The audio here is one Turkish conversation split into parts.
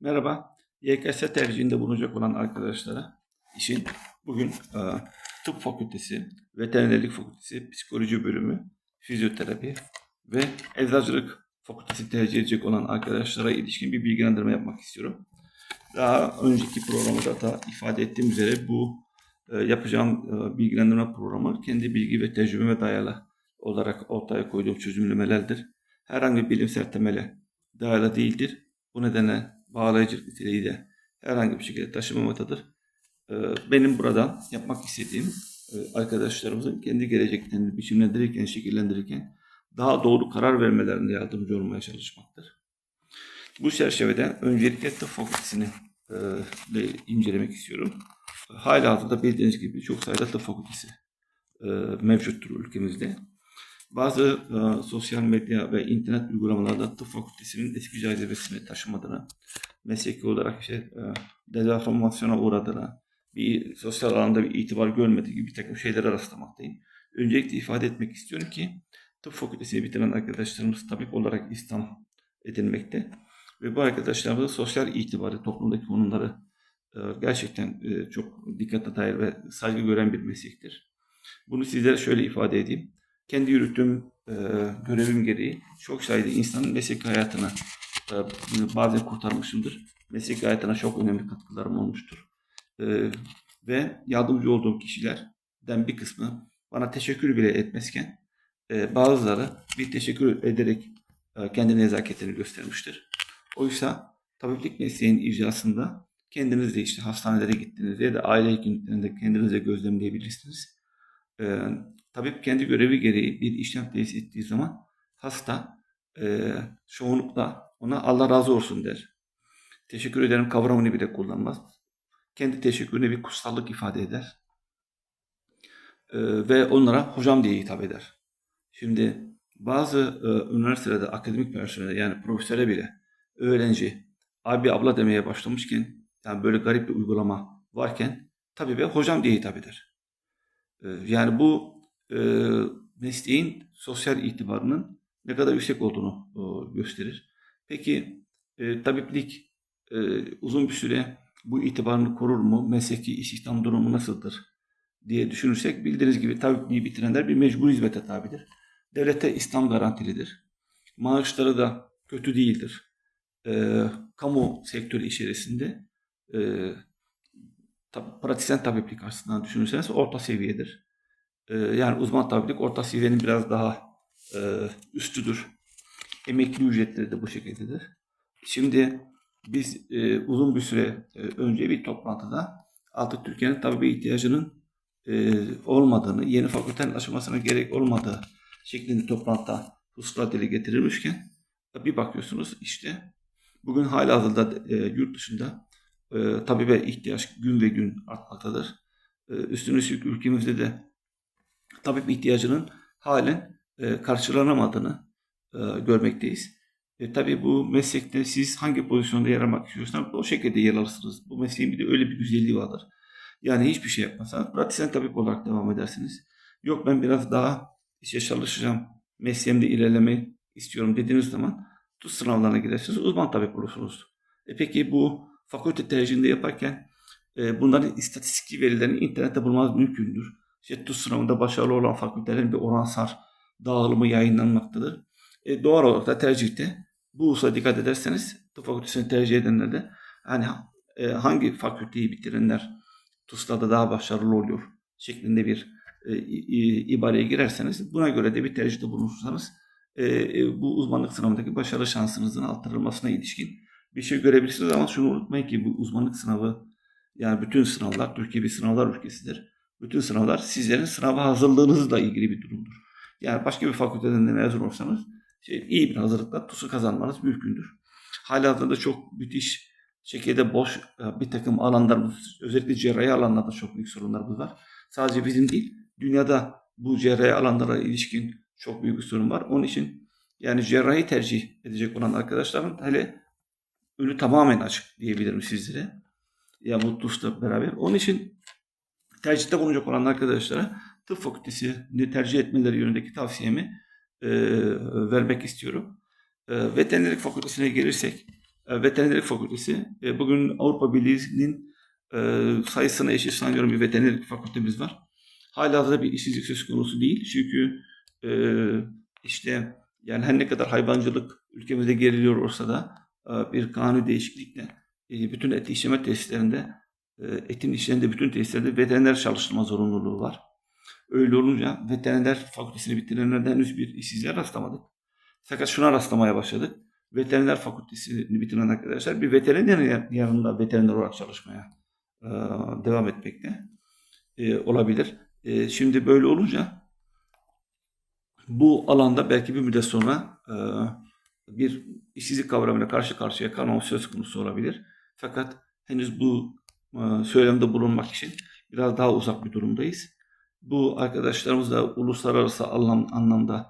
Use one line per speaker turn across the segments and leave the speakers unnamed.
Merhaba. YKS tercihinde bulunacak olan arkadaşlara işin bugün e, tıp fakültesi, veterinerlik fakültesi, psikoloji bölümü, fizyoterapi ve eczacılık fakültesi tercih edecek olan arkadaşlara ilişkin bir bilgilendirme yapmak istiyorum. Daha önceki programda da ifade ettiğim üzere bu e, yapacağım e, bilgilendirme programı kendi bilgi ve tecrübeme dayalı olarak ortaya koyduğum çözümlemelerdir. Herhangi bir bilimsel temele dayalı değildir. Bu nedenle bağlayıcılık niteliği de herhangi bir şekilde taşımamatadır. Ee, Benim burada yapmak istediğim e, arkadaşlarımızın kendi geleceklerini biçimlendirirken, şekillendirirken daha doğru karar vermelerinde yardımcı olmaya çalışmaktır. Bu çerçevede öncelikle tıp fakültesini e, incelemek istiyorum. Hala hazırda bildiğiniz gibi çok sayıda tıp fakültesi e, mevcuttur ülkemizde. Bazı e, sosyal medya ve internet uygulamalarda tıp fakültesinin eski cazibesini taşımadığını, mesleki olarak işte e, dezenformasyona uğradığını, bir sosyal alanda bir itibar görmediği gibi bir takım şeylere rastlamaktayım. Öncelikle ifade etmek istiyorum ki tıp fakültesini bitiren arkadaşlarımız tabip olarak İslam edilmekte. Ve bu arkadaşlarımızın sosyal itibarı, toplumdaki konumları e, gerçekten e, çok dikkate dair ve saygı gören bir meslektir. Bunu sizlere şöyle ifade edeyim. Kendi yürüttüğüm e, görevim gereği çok sayıda insanın meslek hayatına e, bazen kurtarmışımdır. Meslek hayatına çok önemli katkılarım olmuştur. E, ve yardımcı olduğum kişilerden bir kısmı bana teşekkür bile etmezken e, bazıları bir teşekkür ederek e, kendi nezaketini göstermiştir. Oysa tabiplik mesleğinin icrasında kendiniz de işte hastanelere gittiğinizde ya da aile hekimliklerinde kendiniz gözlemleyebilirsiniz. E, tabip kendi görevi gereği bir işlem tesis ettiği zaman hasta e, çoğunlukla ona Allah razı olsun der. Teşekkür ederim kavramını bile kullanmaz. Kendi teşekkürüne bir kutsallık ifade eder. E, ve onlara hocam diye hitap eder. Şimdi bazı e, üniversitelerde akademik personel yani profesöre bile öğrenci abi abla demeye başlamışken yani böyle garip bir uygulama varken tabii be hocam diye hitap eder. E, yani bu e, mesleğin sosyal itibarının ne kadar yüksek olduğunu e, gösterir. Peki e, tabiplik e, uzun bir süre bu itibarını korur mu? Mesleki istihdam durumu nasıldır? diye düşünürsek bildiğiniz gibi tabipliği bitirenler bir mecbur hizmete tabidir. Devlete İslam garantilidir. Maaşları da kötü değildir. E, kamu sektörü içerisinde e, tab- pratisyen tabiplik açısından düşünürseniz orta seviyedir. E, yani uzman tabiplik orta seviyenin biraz daha e, üstüdür. Emekli ücretleri de bu şekildedir. Şimdi biz e, uzun bir süre e, önce bir toplantıda artık Türkiye'nin tabibe ihtiyacının e, olmadığını, yeni fakültenin açılmasına gerek olmadığı şeklinde toplantıda hususlar dile getirilmişken bir bakıyorsunuz işte bugün hala hazırda e, yurt dışında e, tabibe ihtiyaç gün ve gün artmaktadır. E, üstüne üstlük ülkemizde de tabip ihtiyacının halen e, karşılanamadığını e, görmekteyiz. E, tabii bu meslekte siz hangi pozisyonda yer almak istiyorsanız o şekilde yer alırsınız. Bu mesleğin bir de öyle bir güzelliği vardır. Yani hiçbir şey yapmasanız pratisyen tabip olarak devam edersiniz. Yok ben biraz daha işte çalışacağım, mesleğimde ilerlemeyi istiyorum dediğiniz zaman TUS sınavlarına girersiniz, uzman tabip olursunuz. E peki bu fakülte tercihinde yaparken e, bunların istatistik verilerini internette bulmanız mümkündür. TUS sınavında başarılı olan fakültelerin bir oransal dağılımı yayınlanmaktadır. E, doğal olarak da tercihte bu hususa dikkat ederseniz tıp fakültesini tercih edenler de hani e, hangi fakülteyi bitirenler TUS'ta daha başarılı oluyor şeklinde bir e, i- ibareye girerseniz buna göre de bir tercihte bulunursanız e, e, bu uzmanlık sınavındaki başarı şansınızın artırılmasına ilişkin bir şey görebilirsiniz ama şunu unutmayın ki bu uzmanlık sınavı yani bütün sınavlar Türkiye bir sınavlar ülkesidir. Bütün sınavlar sizlerin sınava hazırlığınızla ilgili bir durumdur. Yani başka bir fakülteden de mezun olsanız şey, iyi bir hazırlıkla TUS'u kazanmanız mümkündür. Halihazırda çok müthiş şekilde boş e, bir takım alanlarımız, özellikle cerrahi alanlarda çok büyük sorunlarımız var. Sadece bizim değil, dünyada bu cerrahi alanlara ilişkin çok büyük bir sorun var. Onun için yani cerrahi tercih edecek olan arkadaşların hele önü tamamen açık diyebilirim sizlere. Ya bu TUS'la beraber. Onun için tercihte bulunacak olan arkadaşlara tıp fakültesini tercih etmeleri yönündeki tavsiyemi e, vermek istiyorum. E, veterinerlik fakültesine gelirsek e, veterinerlik fakültesi. E, bugün Avrupa Birliği'nin e, sayısına eşit sanıyorum bir veterinerlik fakültemiz var. Hala da bir işsizlik söz konusu değil. Çünkü e, işte yani her ne kadar hayvancılık ülkemizde geriliyor olsa da e, bir kanun değişiklikle e, bütün et işleme tesislerinde etin işlerinde bütün tesislerde veteriner çalıştırma zorunluluğu var. Öyle olunca veteriner fakültesini bitirenlerden henüz bir işsizliğe rastlamadık. Fakat şuna rastlamaya başladık. Veteriner fakültesini bitiren arkadaşlar bir veteriner yanında veteriner olarak çalışmaya e, devam etmekte e, olabilir. E, şimdi böyle olunca bu alanda belki bir müddet sonra e, bir işsizlik kavramıyla karşı karşıya kalmamız söz konusu olabilir. Fakat henüz bu söylemde bulunmak için biraz daha uzak bir durumdayız. Bu arkadaşlarımız da uluslararası anlam, anlamda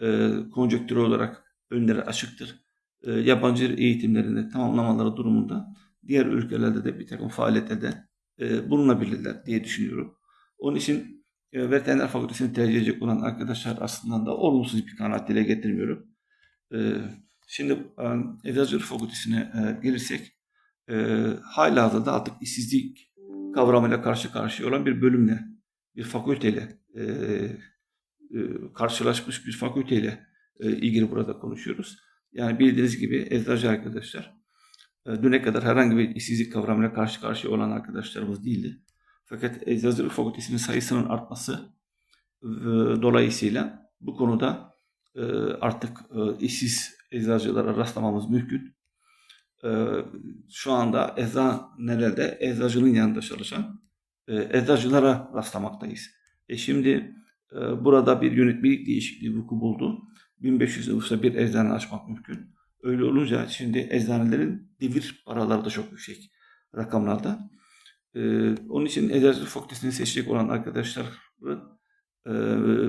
e, konjonktürel olarak önleri açıktır. E, yabancı eğitimlerinde tamamlamaları durumunda diğer ülkelerde de bir takım faaliyetlerde e, bulunabilirler diye düşünüyorum. Onun için e, veteriner fakültesini tercih edecek olan arkadaşlar aslında da olumsuz bir kanaat dile getirmiyorum. E, şimdi e, eczacılık fakültesine e, gelirsek e, hala hazırda artık işsizlik kavramıyla karşı karşıya olan bir bölümle, bir fakülteyle e, e, karşılaşmış bir fakülteyle e, ilgili burada konuşuyoruz. Yani bildiğiniz gibi eczacı arkadaşlar e, düne kadar herhangi bir işsizlik kavramıyla karşı karşıya olan arkadaşlarımız değildi. Fakat eczacılık fakültesinin sayısının artması e, dolayısıyla bu konuda e, artık e, işsiz eczacılara rastlamamız mümkün. E, şu anda eczanelerde eczacının yanında çalışan e, eczacılara rastlamaktayız. E şimdi e, burada bir yönetmelik değişikliği vuku buldu. 1500 nüfusa bir eczane açmak mümkün. Öyle olunca şimdi eczanelerin devir paraları da çok yüksek rakamlarda. Ee, onun için eczacılık fakültesini seçecek olan arkadaşların e,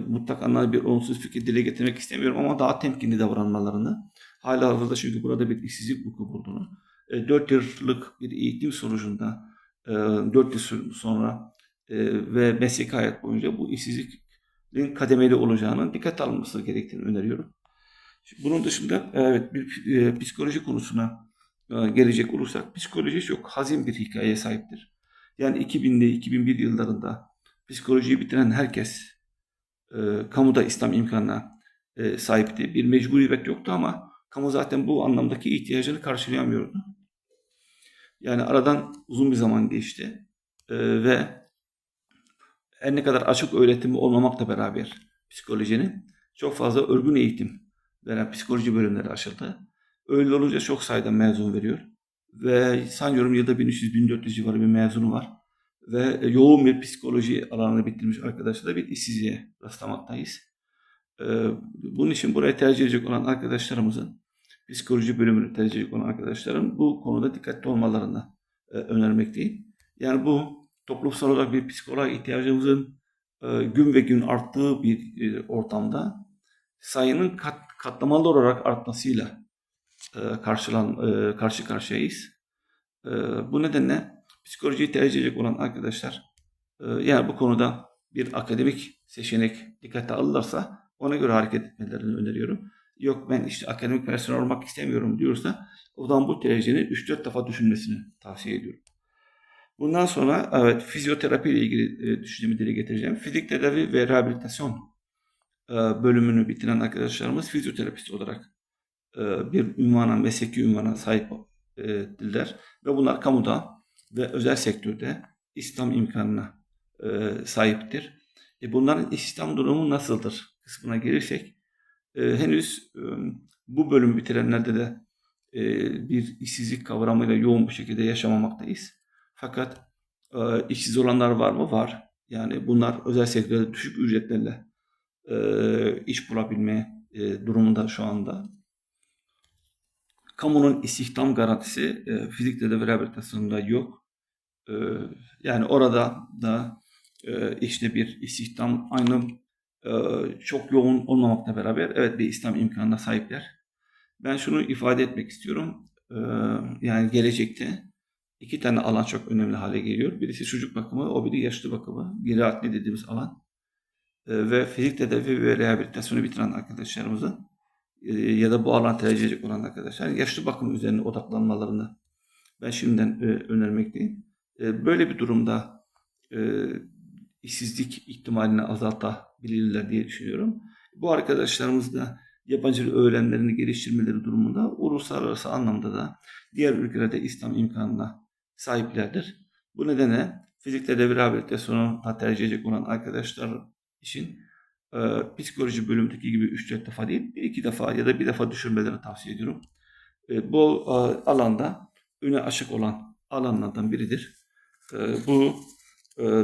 mutlak anlamda bir olumsuz fikir dile getirmek istemiyorum ama daha temkinli davranmalarını hala hazırda çünkü burada bir işsizlik vuku bulduğunu e, 4 yıllık bir eğitim sonucunda e, 4 yıl sonra e, ve mesleki hayat boyunca bu işsizliğin kademeli olacağını dikkat alınması gerektiğini öneriyorum. Bunun dışında evet bir e, psikoloji konusuna e, gelecek olursak psikoloji çok hazin bir hikayeye sahiptir. Yani 2000'de 2001 yıllarında psikolojiyi bitiren herkes e, kamuda İslam imkanına e, sahipti. Bir mecburiyet yoktu ama kamu zaten bu anlamdaki ihtiyacını karşılayamıyordu. Yani aradan uzun bir zaman geçti e, ve her ne kadar açık öğretimi olmamakla beraber psikolojinin çok fazla örgün eğitim veren psikoloji bölümleri açıldı. Öyle olunca çok sayıda mezun veriyor. Ve sanıyorum yılda 1300-1400 civarı bir mezunu var. Ve yoğun bir psikoloji alanını bitirmiş arkadaşlar da bir işsizliğe rastlamaktayız. Ee, bunun için buraya tercih edecek olan arkadaşlarımızın, psikoloji bölümünü tercih olan arkadaşların bu konuda dikkatli olmalarını e, önermekteyim. Yani bu toplumsal olarak bir psikoloğa ihtiyacımızın e, gün ve gün arttığı bir e, ortamda sayının kat, katlamalı olarak artmasıyla e, karşılan, e, karşı karşıyayız. E, bu nedenle psikolojiyi tercih edecek olan arkadaşlar e, yani bu konuda bir akademik seçenek dikkate alırlarsa ona göre hareket etmelerini öneriyorum. Yok ben işte akademik personel olmak istemiyorum diyorsa o zaman bu tercihini 3-4 defa düşünmesini tavsiye ediyorum. Bundan sonra evet fizyoterapi ile ilgili e, düşüncemi dile getireceğim. Fizik tedavi ve rehabilitasyon e, bölümünü bitiren arkadaşlarımız fizyoterapist olarak e, bir ünvana, mesleki ünvana sahip diller ve bunlar kamuda ve özel sektörde İslam imkanına sahiptir. E bunların İslam durumu nasıldır kısmına gelirsek henüz bu bölüm bitirenlerde de bir işsizlik kavramıyla yoğun bir şekilde yaşamamaktayız. Fakat işsiz olanlar var mı? Var. Yani bunlar özel sektörde düşük ücretlerle iş bulabilme durumunda şu anda. Kamunun istihdam garantisi e, fizik tedavi rehabilitasyonunda yok. E, yani orada da e, işte bir istihdam aynı e, çok yoğun olmamakla beraber evet bir İslam imkanına sahipler. Ben şunu ifade etmek istiyorum. E, yani gelecekte iki tane alan çok önemli hale geliyor. Birisi çocuk bakımı, o biri yaşlı bakımı. Geriatli dediğimiz alan. E, ve fizik tedavi ve rehabilitasyonu bitiren arkadaşlarımızın e, ya da bu alan tercih edecek olan arkadaşlar yaşlı bakım üzerine odaklanmalarını ben şimdiden e, önermekteyim. Böyle bir durumda e, işsizlik ihtimalini azaltabilirler diye düşünüyorum. Bu arkadaşlarımız da yabancı dil öğrenmelerini geliştirmeleri durumunda uluslararası anlamda da diğer ülkelerde İslam imkanına sahiplerdir. Bu nedenle fizik tedavi rehabilitasyonu tercih edecek olan arkadaşlar için e, psikoloji bölümündeki gibi 3-4 defa değil, bir iki defa ya da bir defa düşürmelerini tavsiye ediyorum. E, bu e, alanda öne açık olan alanlardan biridir. E, bu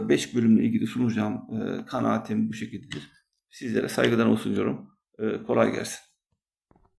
5 bölümle ilgili sunacağım e, kanaatim bu şekildedir. Sizlere saygıdan olsun diyorum. E, kolay gelsin.